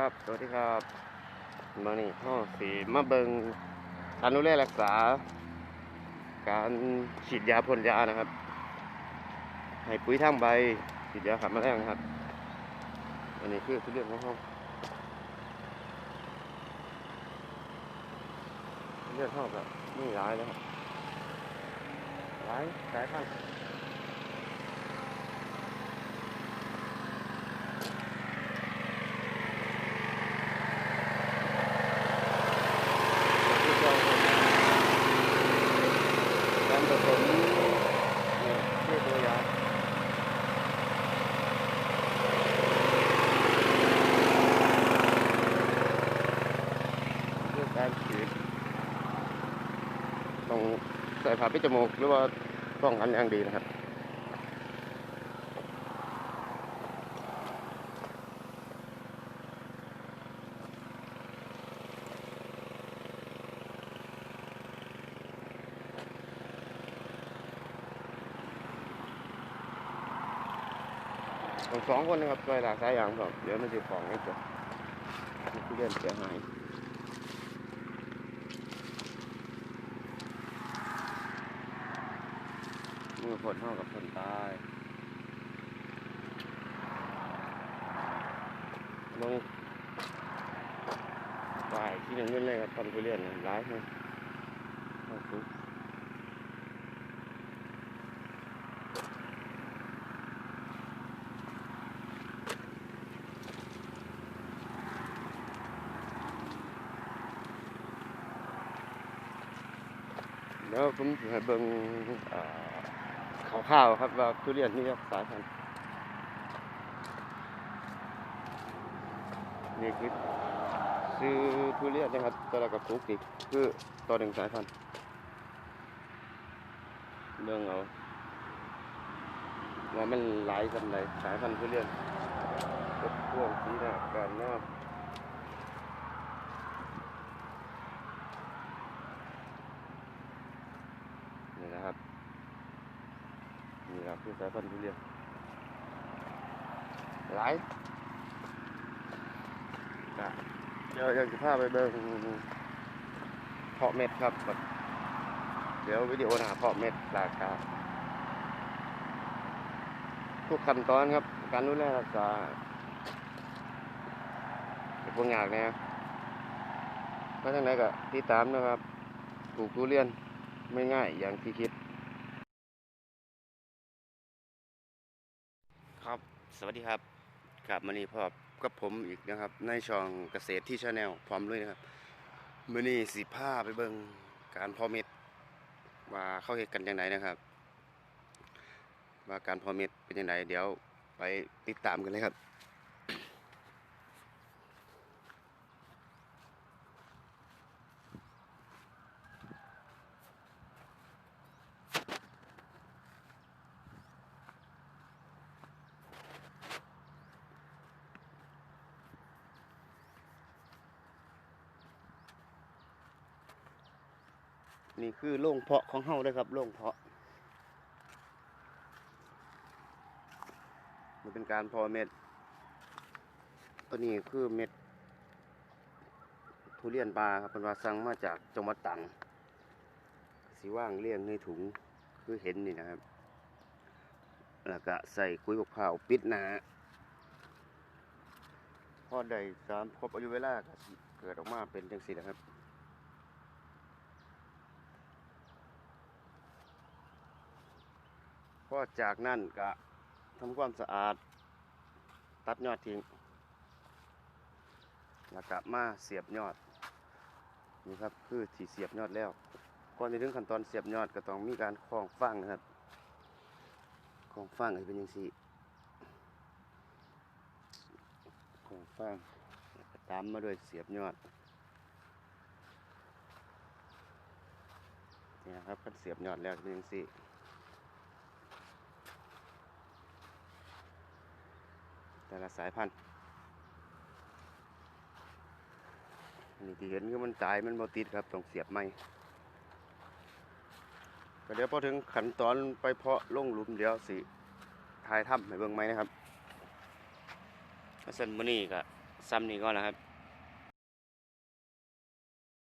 ครับ สวัสดีครับมานี่ห้องสีมาเบิงการดูแลรักษา การฉีดยาพ่นยานะครับ ให้ปุ๋ยทางใบฉีดยาขับแมลงครับ อันนี้คือเรื่องของห้องเรื่องห้องแบบนี่ร้ายแล้วครับร้ายสายพันธุ์ การผสมเนี่ยเพื่อตัวยาเพื่อ การฉีดต้องใส่ผ้าปิดจมูกหรือว่าป้องกันอย่างดีนะครับสองคนนะครับช่วยหลากสายอย่างก่อนเดี๋ยวมันจะของให้จบมันคือเรื่องเสียหาย มือคนเท่ากับคนตายลงฝ่ายที่หนึ่งเงินเลยครับตอนไปเรียนร้ายเลยเอาฟุกแล้วผมสิให้เบิ่งอ่า ข่าวครับว่าทุเรียนนี่ครับสายพันธุ์นี่คือซื้อทุเรียนนะครับตัวละกับปลูกอีกคือตัวหนึ่งสายพันธุ์เบิ่งเอาว่ามันหลายสำไรสายพันธุ์ทุเรียนกับพวงสีหน้าการหน้านี่นะครับ นี่ครับคือสายพันธุ์ทุเรียนหลายก็เดี๋ยวยากจะพาไปเบิ่งเพาะเม็ดครับ เดี๋ยววิดีโอหาเพาะเม็ดราคาทุกขั้นตอนครับ การดูแลรักษาเป็นพวกยากแนะเพราะฉะนั้นก็ติดตามนะครับปลูกทุเรียนไม่ง่ายอย่างที่คิด สวัสดีครับกลับมานี่พบกับผมอีกนะครับ ในช่องเกษตรที่ชาแนลพร้อมด้วยนะครับมือนี่สิพาไปเบิงการพอเม็ดว่าเข้าเหตุกันยังไงนะครับ ว่าการพอเม็ดเป็นยังไงเดี๋ยวไปติดตามกันเลยครับ นี่คือโรงเพาะของเฮาเลยครับโรงเพาะมันเป็นการพาะเม็ด ตัวนี้คือเม็ดทุเรียนปลาครับเป็นว่าสั่งมาจากจังหวัดตรังสีว่างเลี้ยงในถุงคือเห็นนี่นะครับ แล้วก็ใส่กุ้ยบกเผาปิดหนาพอได้ตามครบอายุเวลาก็เกิดออกมาเป็นจังสีนะครับ พอจากนั้นก็ทำความสะอาด ตัดยอดทิ้ง แล้วก็มาเสียบยอด นี่ครับคือที่เสียบยอดแล้ว ก่อนจะถึงขั้นตอนเสียบยอดก็ต้องมีการคล้องฟางนะครับคล้องฟางให้เป็นย่างสี่คล้องฟางตามมาด้วยเสียบยอดนี่ครับก็เสียบยอดแล้วเป็นย่างสี่ แต่ละสายพันธุ์นี่ที่เห็นคือมันตายมันบ่ติดครับต้องเสียบใหม่ก็เดี๋ยวพอถึงขั้นตอนไปเพาะลงหลุมเดี๋ยวสิทายถ้ำให้เบิ่งไหมนะครับแล้วเส้นมือนี่ก็ซ้ำนี่ก็แล้วครับ